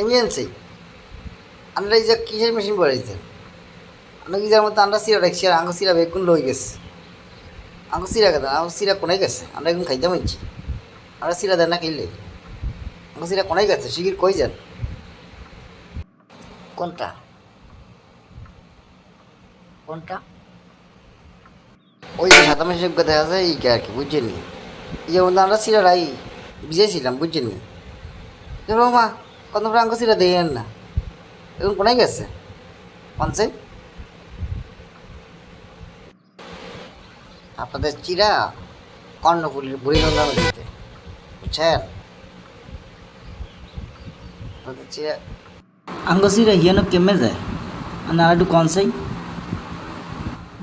এমিয়েন সেই আমরা এই যে কিসের মেশিন বাড়াইছেন আমরা কি যার মধ্যে আমরা সিরা রাখছি আর আঙ্গ সিরা বেগুন লই গেছে। আঙ্গ সিরা কেন? আঙ্গ সিরা কোনায় গেছে? আমরা এখন খাইতে মানছি আমরা সিরা দেন না খাইলে। আঙ্গ সিরা কোনায় গেছে? শিগির কই যান? কোনটা? কোনটা? ওই যে সাদা মেশিন দেখা যায় এই আর কি, বুঝছেন এই যে আমরা সিরা রাই ভিজেছিলাম বুঝছেন দেখো মা কত আঙ্গ সিরা দেন না? এখন কোনায় গেছে? কনসে? আপনাদের চিরা কর্ণফুলির বুড়িগঙ্গা নদীতে, বুঝছেন? আপনাদের চিরা আঙ্গসিরা হিয়ানো কেমে যায়? মানে আর একটু কনসাই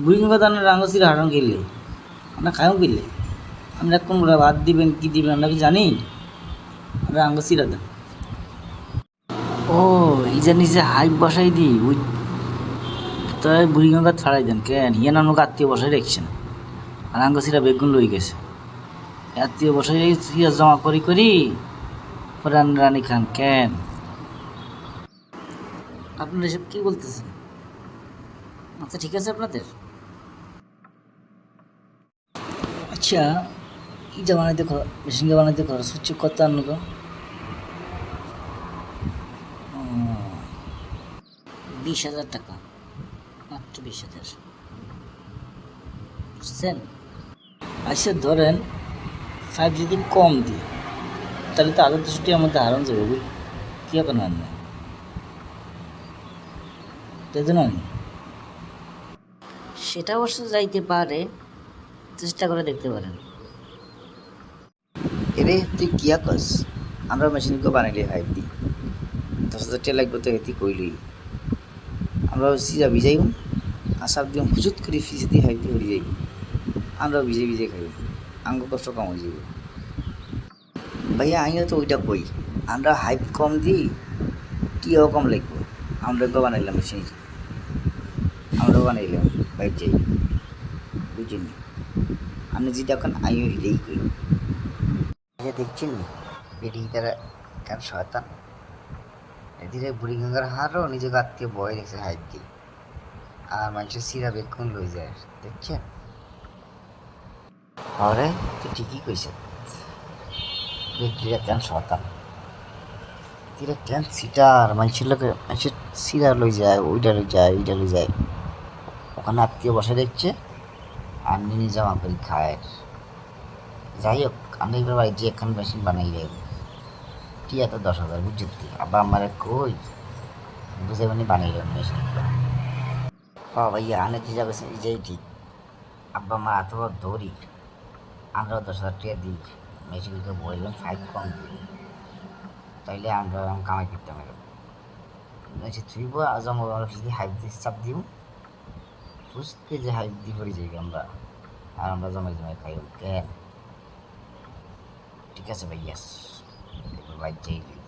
বুড়ি গঙ্গা দানের আঙ্গসিরা হারান খেললে আমরা খায়ও কিনলে আমরা কোন ভাত দিবেন, কি দিবেন, আমরা কি জানি? আমরা আঙ্গসিরা দেন ও এই যে নিচে হাইপ বসাই দি, ওই তাই বুড়ি গঙ্গা ছাড়াই দেন, কেন? হিয়ান আমাকে আত্মীয় বসাই রাখছেন আর আঙ্গসিরা বেগুন লই গেছে। আত্মীয় বসাই ইয়া জমা করি করি পরে রানী খান, কেন? আপনারা এসব কি বলতেছেন? আচ্ছা ঠিক আছে আপনাদের? আচ্ছা ইটা বানাইতে খরচ মেশিনকে বানাইতে খরচ হচ্ছে কত আন্ন গো ও, বিশ হাজার টাকা। মাত্র বিশ হাজার। বুঝছেন? আচ্ছা ধরেন ফাইভ যদি কম দিই, তাহলে তো আগে দুশোটি আমাদের হারান যাবে, বুঝ, কী হবে না তাই তো সেটা অবশ্য যাইতে পারে, চেষ্টা করে দেখতে পারেন। এরে, তুই কিয়া কস? আমরা মেশিনকে বানাইলে হাইপ দিই দশ হাজার টাকা লাগবে তো, এটি কইলি। আমরা সিজা ভিজাই আর সাপ দিয়ে হুজুত করে ফিস দিয়ে হাইপ দিয়ে হরি যাই আমরা ভিজে ভিজে খাই আঙ্গ কষ্ট কম হয়ে যাবে ভাইয়া আমিও তো ওইটা কই, আমরা হাইপ কম দিই টিয়াও কম লাগবে। আমরা তো বানাইলাম মেশিন আমরা বানাইলাম বাইক যাই বুঝিনি আমি যেটা এখন আমিও হিলেই কই দেখছেন বেটি তারা কেন শয়তান এদিকে বুড়িগঙ্গার হারও নিজেকে আত্মীয় বয় রেখেছে হাইট দিয়ে। আর মানুষের সিরা বেক্ষণ লই যায়, দেখছেন? আরে, তুই ঠিকই কইছে বেটিরা কেন শয়তান? তিরা কেন সিটার? মানুষের লোকে, মানুষের সিরা লই যায় ওইটা লই যায় ওইটা লই যায়। ওখানে আত্মীয় বসে দেখছে, আর নিয়ে জামা করে খায়। যাই হোক আমি এবার বাড়ি যে এখন মেশিন বানাই রে টিয়া তো দশ হাজার, বুঝছি আবার আমার কই? বুঝে মানে মেশিন ও ভাইয়া আনে যে যাবে যেই ঠিক আব্বা আমার এত দৌড়ি। আমরাও দশ হাজার টাকা দিই। মেশিনকে বললাম ফাইভ কম দিই তাইলে আমরা কামাই করতাম এরকম মেশিন থুইব জমা আমরা যদি হাইপ দিয়ে চাপ দিব ফুসকে যে হাইপ দিয়ে পড়ে যাই আমরা। আর আমরা জমাই জমাই খাই কেন? ঠিক আছে ভাই ইয়াস এবার বাইক যাই